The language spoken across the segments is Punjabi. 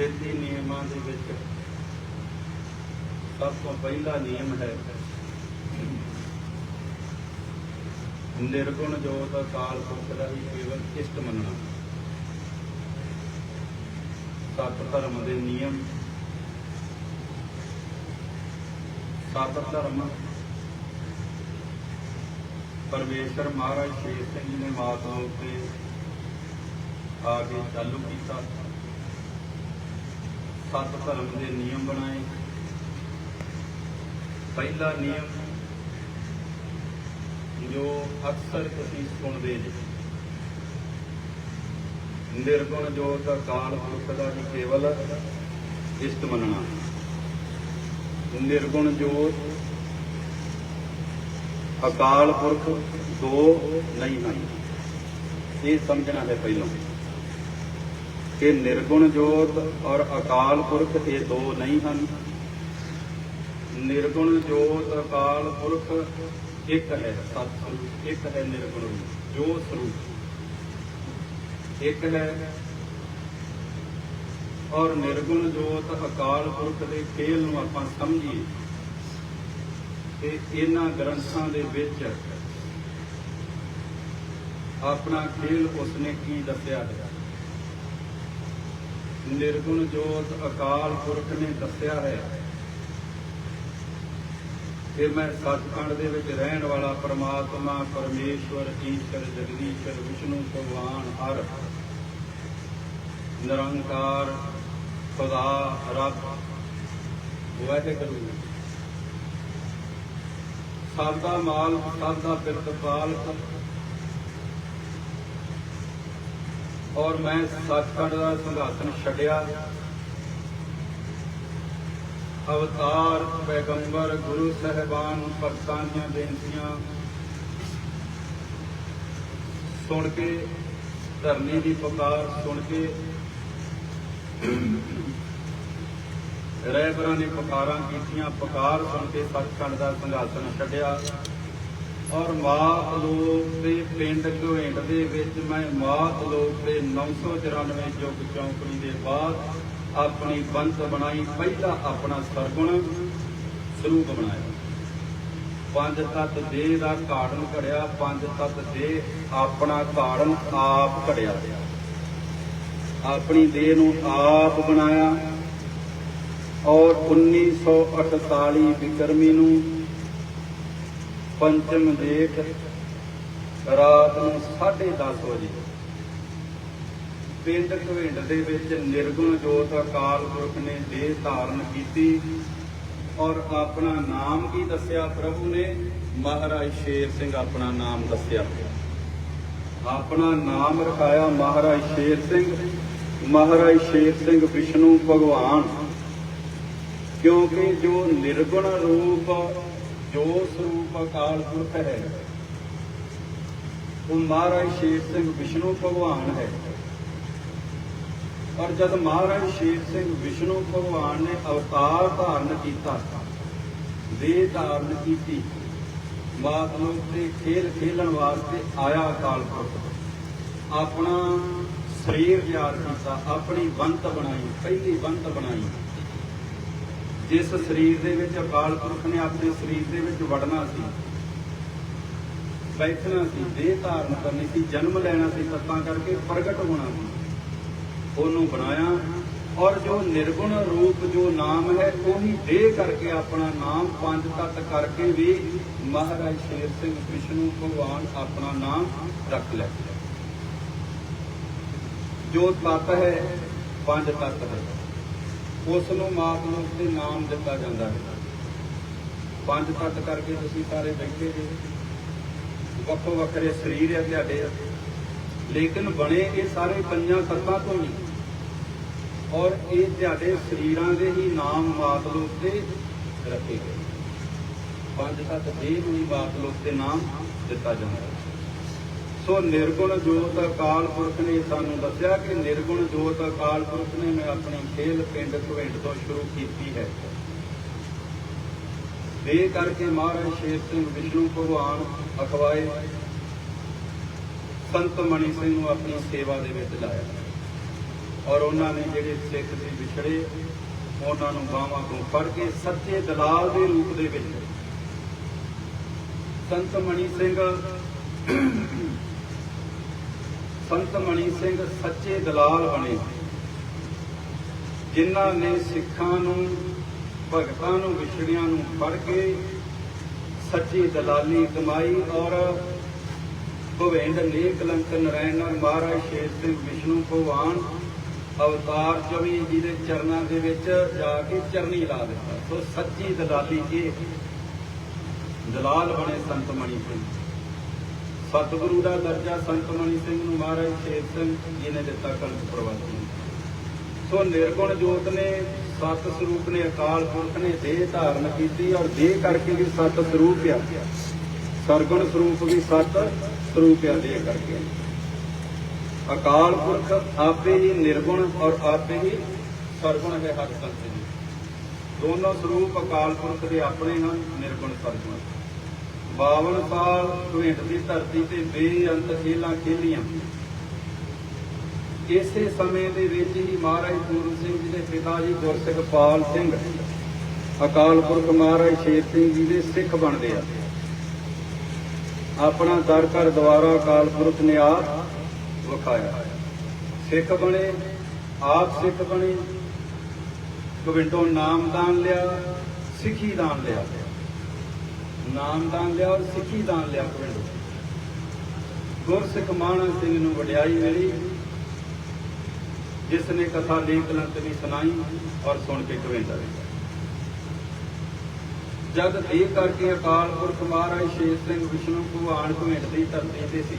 33 ਨਿਯਮਾਂ ਦੇ ਵਿੱਚ ਸਭ ਤੋਂ ਪਹਿਲਾ ਨਿਯਮ ਹੈ ਨਿਰਗੁਣ ਜੋਤ ਅਕਾਲ ਪੁਰਖ ਦਾ ਹੀ ਕੇਵਲ ਇਸ਼ਟ ਮੰਨਣਾ। ਸਤ ਧਰਮ ਦੇ ਨਿਯਮ। ਸਤ ਧਰਮ। ਪਰਮੇਸ਼ਰ ਮਹਾਰਾਜ ਸ਼ੇਰ ਸਿੰਘ ਜੀ ਨੇ ਮਾਤਾ ਉੱਤੇ ਆ ਕੇ ਚਾਲੂ ਕੀਤਾ। ਸਤ ਧਰਮ ਦੇ ਨਿਯਮ ਬਣਾਏ। ਪਹਿਲਾ ਨਿਯਮ ਜੋ ਅਕਸਰ ਤੁਸੀਂ ਸੁਣਦੇ ਜੀ ਨਿਰਗੁਣ ਜੋਤ ਅਕਾਲ ਪੁਰਖ ਦਾ ਹੀ ਕੇਵਲ ਇਸ਼ਟ ਮੰਨਣਾ। ਨਿਰਗੁਣ ਜੋਤ ਅਕਾਲ ਪੁਰਖ ਦੋ ਨਹੀਂ ਹਨ। ਇਹ ਸਮਝਣਾ ਹੈ ਪਹਿਲਾਂ। ਕਿ ਨਿਰਗੁਣ ਜੋਤ ਔਰ ਅਕਾਲ ਪੁਰਖ ਇਹ ਦੋ ਨਹੀਂ ਹਨ। ਨਿਰਗੁਣ ਜੋਤ, ਅਕਾਲ ਪੁਰਖ ਇੱਕ ਹੈ ਸਤ ਸਰੂਪ ਇੱਕ ਹੈ ਨਿਰਗੁਣ ਰੂਪ, ਜੋ ਸਰੂਪ। ਇੱਕ ਹੈ ਔਰ ਨਿਰਗੁਣ ਜੋਤ, ਅਕਾਲ ਪੁਰਖ ਦੇ ਖੇਲ ਨੂੰ ਆਪਾਂ ਸਮਝੀਏ ਕਿ ਇਹਨਾਂ ਗ੍ਰੰਥਾਂ ਦੇ ਵਿੱਚ ਆਪਣਾ ਖੇਲ ਉਸਨੇ ਕੀ ਦੱਸਿਆ ਹੈ ਨਿਰਗੁਣ ਜੋਤ ਅਕਾਲ ਪੁਰਖ ਨੇ ਦੱਸਿਆ ਹੈ ਕਿ ਮੈਂ ਸੱਚਖੰਡ ਦੇ ਵਿੱਚ ਰਹਿਣ ਵਾਲਾ ਪਰਮਾਤਮਾ, ਪਰਮੇਸ਼ਵਰ, ਈਸ਼ਰ, ਜਗਦੀਸ਼ਰ, ਵਿਸ਼ਨੂੰ, ਭਗਵਾਨ, ਹਰ ਨਿਰੰਕਾਰ ਖੁਦਾ ਰੱਬ, ਵਾਹਿਗੁਰੂ। ਸਭ ਦਾ ਮਾਲ ਸਭ ਦਾ ਬਿਰਤਪਾਲ ਔਰ ਮੈਂ ਸੱਚਖੰਡ ਦਾ ਸੰਘਾਸਨ ਛੱਡਿਆ। ਅਵਤਾਰ ਪੈਗੰਬਰ ਗੁਰੂ ਸਹਿਬਾਨ ਭਗਤਾਂ ਦੀਆਂ ਬੇਨਤੀਆਂ ਸੁਣ ਕੇ, ਧਰਨੀ ਦੀ ਪੁਕਾਰ ਸੁਣ ਕੇ ਰਹਿਬਰਾਂ ਨੇ ਪੁਕਾਰਾਂ ਕੀਤੀਆਂ, ਪੁਕਾਰ ਸੁਣ ਕੇ ਸੱਚਖੰਡ ਦਾ ਸੰਘਾਸਨ ਛੱਡਿਆ। ਔਰ ਮਾਤ ਲੋਕ ਦੇ ਪਿੰਡ ਘੋਇੰਡ ਦੇ ਵਿੱਚ ਮੈਂ ਮਾਤ ਲੋਕ ਦੇ 994 ਯੁੱਗ ਚੌਂਕੜੀ ਦੇ ਬਾਅਦ ਆਪਣੀ ਬੰਤ ਬਣਾਈ, ਪਹਿਲਾ ਆਪਣਾ ਸਰਗੁਣ ਸਰੂਪ ਬਣਾਇਆ। ਪੰਜ ਤੱਤ ਦੇਹ ਦਾ ਕਾਰਨ ਘੜਿਆ, ਪੰਜ ਤੱਤ ਦੇ ਆਪਣਾ ਕਾਰਨ ਆਪ ਘੜਿਆ ਆਪਣੀ ਦੇਹ ਨੂੰ ਆਪ ਬਣਾਇਆ ਔਰ 1948 ਵਿਕਰਮੀ ਨੂੰ ਪੰਚਮ ਜੇਠ, ਰਾਤ ਨੂੰ 10:30 ਵਜੇ। ਪਿੰਡ ਘਵਿੰਡ ਦੇ ਵਿੱਚ ਨਿਰਗੁਣ ਜੋਤ ਅਕਾਲ ਪੁਰਖ ਨੇ ਦੇਹ ਧਾਰਨ ਕੀਤੀ ਔਰ ਆਪਣਾ ਨਾਮ ਕੀ ਦੱਸਿਆ ਪ੍ਰਭੂ ਨੇ? ਮਹਾਰਾਜ ਸ਼ੇਰ ਸਿੰਘ ਆਪਣਾ ਨਾਮ ਦੱਸਿਆ। ਆਪਣਾ ਨਾਮ ਰਖਾਇਆ ਮਹਾਰਾਜ ਸ਼ੇਰ ਸਿੰਘ। ਮਹਾਰਾਜ ਸ਼ੇਰ ਸਿੰਘ ਵਿਸ਼ਨੂੰ ਭਗਵਾਨ। ਕਿਉਂਕਿ ਜੋ ਨਿਰਗੁਣ ਰੂਪ ਜੋ ਸਰੂਪ ਅਕਾਲ ਪੁਰਖ ਹੈ ਉਹ ਮਹਾਰਾਜ ਸ਼ੇਰ ਸਿੰਘ ਵਿਸ਼ਨੂੰ ਭਗਵਾਨ ਹੈ। ਔਰ ਜਦ ਮਹਾਰਾਜ ਸ਼ੇਰ ਸਿੰਘ ਵਿਸ਼ਨੂੰ ਭਗਵਾਨ ਨੇ ਅਵਤਾਰ ਧਾਰਨ ਕੀਤਾ, ਦੇਹ ਧਾਰਨ ਕੀਤੀ ਮਾਤ ਨੂੰ ਤੇ ਖੇਲ ਖੇਲਣ ਵਾਸਤੇ ਆਇਆ ਅਕਾਲ ਪੁਰਖ। ਆਪਣਾ ਸਰੀਰ ਤਿਆਰ ਕੀਤਾ, ਆਪਣੀ ਬੰਤ ਬਣਾਈ, ਪਹਿਲੀ ਬੰਤ ਬਣਾਈ। ਜਿਸ ਸਰੀਰ ਦੇ ਵਿੱਚ ਅਕਾਲ ਪੁਰਖ ਨੇ ਆਪਣੇ ਸਰੀਰ ਦੇ ਵਿੱਚ ਵੜਨਾ ਸੀ, ਬੈਠਣਾ ਸੀ, ਦੇਹ ਧਾਰਨ ਕਰਨੀ ਸੀ, ਜਨਮ ਲੈਣਾ ਸੀ, ਤਤਾਂ ਕਰਕੇ ਪ੍ਰਗਟ ਹੋਣਾ ਸੀ। ਉਹਨੂੰ ਬਣਾਇਆ ਔਰ ਜੋ ਨਿਰਗੁਣ ਰੂਪ, ਜੋ ਨਾਮ ਹੈ, ਉਹੀ ਦੇਹ ਕਰਕੇ ਆਪਣਾ ਨਾਮ ਪੰਜ ਤੱਤ ਕਰਕੇ ਵੀ ਮਹਾਰਾਜ ਸ਼ੇਰ ਸਿੰਘ ਵਿਸ਼ਨੂੰ ਭਗਵਾਨ ਆਪਣਾ ਨਾਮ ਰੱਖ ਲੈ ਜੋ ਤਤ ਹੈ, ਪੰਜ ਤੱਤ ਹੈ। ਉਸ ਨੂੰ ਮਾਤ ਨੂੰ ਤੇ ਨਾਮ ਦਿੱਤਾ ਜਾਂਦਾ ਹੈ। ਪੰਜ ਤੱਤ ਕਰਕੇ ਤੁਸੀਂ ਸਾਰੇ ਬੈਠੇ ਜੇ। ਵੱਖੋ ਵੱਖਰੇ ਸਰੀਰ ਹੈ ਤੁਹਾਡੇ। ਲੇਕਿਨ ਬਣੇ ਇਹ ਸਾਰੇ ਪੰਜਾਂ ਤੱਤਾਂ ਤੋਂ ਹੀ। ਔਰ ਇਹ ਤੁਹਾਡੇ ਸਰੀਰਾਂ ਦੇ ਹੀ ਨਾਮ ਮਾਤ ਲੋਕ ਤੇ ਰੱਖੇ ਗਏ। ਪੰਜ ਤੱਤ ਦੇਹ ਨੂੰ ਹੀ ਮਾਤ ਲੋਕ ਤੇ ਨਾਮ ਦਿੱਤਾ ਜਾਂਦਾ ਹੈ। ਸੋ ਨਿਰਗੁਣ ਜੋਤ ਅਕਾਲ ਪੁਰਖ ਨੇ ਸਾਨੂੰ ਦੱਸਿਆ ਕਿ ਨਿਰਗੁਣ ਜੋਤ ਅਕਾਲ ਪੁਰਖ ਨੇ ਮੈਂ ਆਪਣੀ ਖੇਲ ਪਿੰਡ ਘਵਿੰਡ ਤੋਂ ਸ਼ੁਰੂ ਕੀਤੀ ਹੈ। ਦੇ ਕਰਕੇ ਮਹਾਰਾਜ ਸ਼ੇਰ ਸਿੰਘ ਵਿਸ਼ਨੂੰ ਭਗਵਾਨ ਅਖਵਾਏ, ਸੰਤ ਮਣੀ ਸਿੰਘ ਨੂੰ ਆਪਣੀ ਸੇਵਾ ਦੇ ਵਿੱਚ ਲਾਇਆ ਔਰ ਉਹਨਾਂ ਨੇ ਜਿਹੜੇ ਸਿੱਖ ਸੀ ਵਿਛੜੇ, ਉਹਨਾਂ ਨੂੰ ਬਾਹਾਂ ਤੋਂ ਫੜ ਕੇ ਸੱਚੇ ਦਲਾਲ ਦੇ ਰੂਪ ਦੇ ਵਿੱਚ ਸੰਤ ਮਣੀ ਸਿੰਘ ਸੰਤ ਮਣੀ ਸਿੰਘ ਸੱਚੇ ਦਲਾਲ ਬਣੇ। ਜਿਨ੍ਹਾਂ ਨੇ ਸਿੱਖਾਂ ਨੂੰ, ਭਗਤਾਂ ਨੂੰ, ਵਿਛੜਿਆਂ ਨੂੰ ਫੜ ਕੇ ਸੱਚੀ ਦਲਾਲੀ ਕਮਾਈ ਔਰ ਭਵੇਂਦ ਨੇ ਕਲੰਕ ਨਰਾਇਣ ਨਾਲ ਮਹਾਰਾਜ ਸ਼ੇਰ ਸਿੰਘ ਵਿਸ਼ਨੂੰ ਭਗਵਾਨ ਅਵਤਾਰ 24 ਜੀ ਦੇ ਚਰਨਾਂ ਦੇ ਵਿੱਚ ਜਾ ਕੇ ਚਰਨੀ ਲਾ ਦਿੱਤਾ। ਸੋ ਸੱਚੀ ਦਲਾਲੀ ਇਹ ਦਲਾਲ ਬਣੇ ਸੰਤ ਮਣੀ ਸਿੰਘ। ਸਤਿਗੁਰੂ ਦਾ ਦਰਜਾ ਸੰਤ ਮਨੀ ਸਿੰਘ ਨੂੰ ਮਹਾਰਾਜ ਸ਼ੇਰ ਸਿੰਘ ਜੀ ਨੇ ਦਿੱਤਾ ਕਲਪ ਪ੍ਰਵਾਸੀ ਸੋ ਨਿਰਗੁਣ ਜੋਤ ਨੇ, ਸਤ ਸਰੂਪ ਨੇ, ਅਕਾਲ ਪੁਰਖ ਨੇ, ਦੇਹ ਧਾਰਨ ਕੀਤੀ ਔਰ ਦੇਹ ਕਰਕੇ ਵੀ ਸਤ ਸਰੂਪ ਆ। ਸਰਗੁਣ ਸਰੂਪ ਵੀ ਸਤ ਸਰੂਪ ਆ ਦੇਹ ਕਰਕੇ। ਅਕਾਲ ਪੁਰਖ ਆਪੇ ਹੀ ਨਿਰਗੁਣ ਔਰ ਆਪੇ ਹੀ ਸਰਗੁਣ ਹੈ ਹਰ ਸੰਤ ਜੀ ਦੋਨੋਂ ਸਰੂਪ ਅਕਾਲ ਪੁਰਖ ਦੇ ਆਪਣੇ ਹਨ, ਨਿਰਗੁਣ ਸਰਗੁਣ। 52 ਸਾਲ ਭਵਿੱਖ ਦੀ ਧਰਤੀ ਤੇ ਬੇਅੰਤ ਖੇਲਾਂ ਖੇਲੀਆਂ। ਇਸੇ ਸਮੇਂ ਦੇ ਵਿੱਚ ਹੀ ਮਹਾਰਾਜ ਪੂਰਨ ਸਿੰਘ ਜੀ ਦੇ ਪਿਤਾ ਜੀ ਗੁਰਸਿੱਖਪਾਲ ਸਿੰਘ ਅਕਾਲ ਪੁਰਖ ਮਹਾਰਾਜ ਸ਼ੇਰ ਸਿੰਘ ਜੀ ਦੇ ਸਿੱਖ ਬਣਦੇ ਆ। ਆਪਣਾ ਦਰ ਘਰ ਦੁਆਰਾ ਅਕਾਲ ਪੁਰਖ ਨੇ ਆਪ ਵਿਖਾਇਆ। ਸਿੱਖ ਬਣੇ, ਆਪ ਸਿੱਖ ਬਣੇ। ਕਵਿੱਟੋ ਨਾਮ ਦਾਨ ਲਿਆ, ਸਿੱਖੀ ਦਾਨ ਲਿਆ। ਨਾਮਦਾਨ ਲਿਆ ਔਰ ਸਿੱਖੀ ਦਾਨ ਲਿਆ ਗੋਬਿੰਦੋਂ ਗੁਰਸਿੱਖ ਮਾਣਾ ਸਿੰਘ ਨੂੰ ਵਡਿਆਈ ਮਿਲੀ। ਜਿਸ ਨੇ ਕਥਾ, ਲੇਖ ਲੰਤ ਵੀ ਸੁਣਾਈ ਔਰ ਸੁਣ ਕੇ ਕਵਿੰਦਾ ਵੀ। ਜਦ ਇਹ ਕਰਕੇ ਅਕਾਲ ਪੁਰਖ ਮਹਾਰਾਜ ਸ਼ੇਰ ਸਿੰਘ ਵਿਸ਼ਨੂੰ ਭਗਵਾਨ ਭਵਿੰਡ ਦੀ ਧਰਤੀ ਤੇ ਸੀ।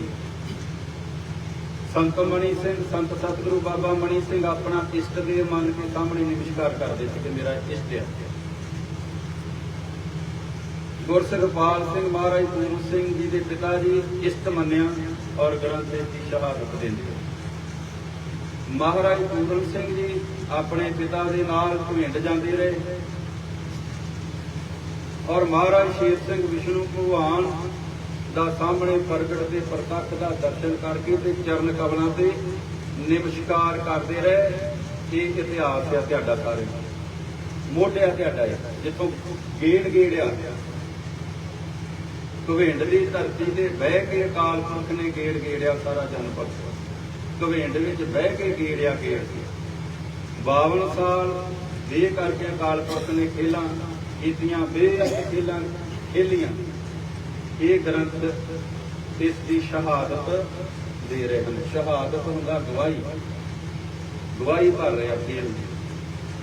ਸੰਤ ਮਣੀ ਸਿੰਘ, ਸੰਤ ਸਤਿਗੁਰੂ ਬਾਬਾ ਮਣੀ ਸਿੰਘ ਆਪਣਾ ਇਸ਼ਟ ਦੇ ਮੰਨ ਕੇ ਸਾਹਮਣੇ ਨਮਸਕਾਰ ਕਰਦੇ ਸੀ ਕਿ ਮੇਰਾ ਇਸ਼ਟ ਹੈ। ਗੁਰਸਿੱਖਪਾਲ ਸਿੰਘ ਮਹਾਰਾਜ ਪੂਰਨ ਸਿੰਘ ਜੀ ਦੇ ਪਿਤਾ ਜੀ ਇਸ਼ਤ ਮੰਨਿਆ ਔਰ ਗ੍ਰੰਥ ਸਾਹਿਬ ਦੀ ਸ਼ਹਾਦਤ ਦਿੰਦੇ ਮਹਾਰਾਜ ਪੂਰਨ ਸਿੰਘ ਜੀ ਆਪਣੇ ਪਿਤਾ ਦੇ ਨਾਲ ਭਵਿੰਡ ਜਾਂਦੇ ਰਹੇ ਔਰ ਮਹਾਰਾਜ ਸ਼ੇਰ ਸਿੰਘ ਵਿਸ਼ਨੂੰ ਭਗਵਾਨ ਦਾ ਸਾਹਮਣੇ ਪ੍ਰਗਟ ਤੇ ਪ੍ਰਤੱਖ ਦਾ ਦਰਸ਼ਨ ਕਰਕੇ ਤੇ ਚਰਨ ਕਮਲਾਂ ਤੇ ਨਿਮਸਕਾਰ ਕਰਦੇ ਰਹੇ। ਇਹ ਇਤਿਹਾਸ ਹੈ ਤੁਹਾਡਾ ਸਾਰੇ। ਮੋਢਿਆ ਤੁਹਾਡਾ ਹੈ, ਜਿੱਥੋਂ ਗੇੜ ਗੇੜ ਆ। ਭਵਿੰਡ ਦੀ ਧਰਤੀ ਤੇ ਬਹਿ ਕੇ ਅਕਾਲ ਪੁਰਖ ਨੇ ਗੇੜ ਗੇੜਿਆ ਸਾਰਾ ਜਨਮ ਭਵਿੰਡ ਵਿੱਚ ਬਹਿ ਕੇ ਗੇੜਿਆ ਗੇੜ 52 ਸਾਲ ਦੇ ਕਰਕੇ ਅਕਾਲ ਪੁਰਖ ਨੇ ਖੇਲਾਂ ਕੀਤੀਆਂ ਬੇਅੰਤ ਖੇਲਾਂ ਖੇਲੀਆਂ। ਇਹ ਗ੍ਰੰਥ ਇਸ ਦੀ ਸ਼ਹਾਦਤ ਦੇ ਰਹੇ ਹਨ। ਸ਼ਹਾਦਤ ਹੁੰਦਾ ਗਵਾਹੀ। ਗਵਾਹੀ ਭਰ ਰਿਹਾ ਖੇਲ ਦੀ।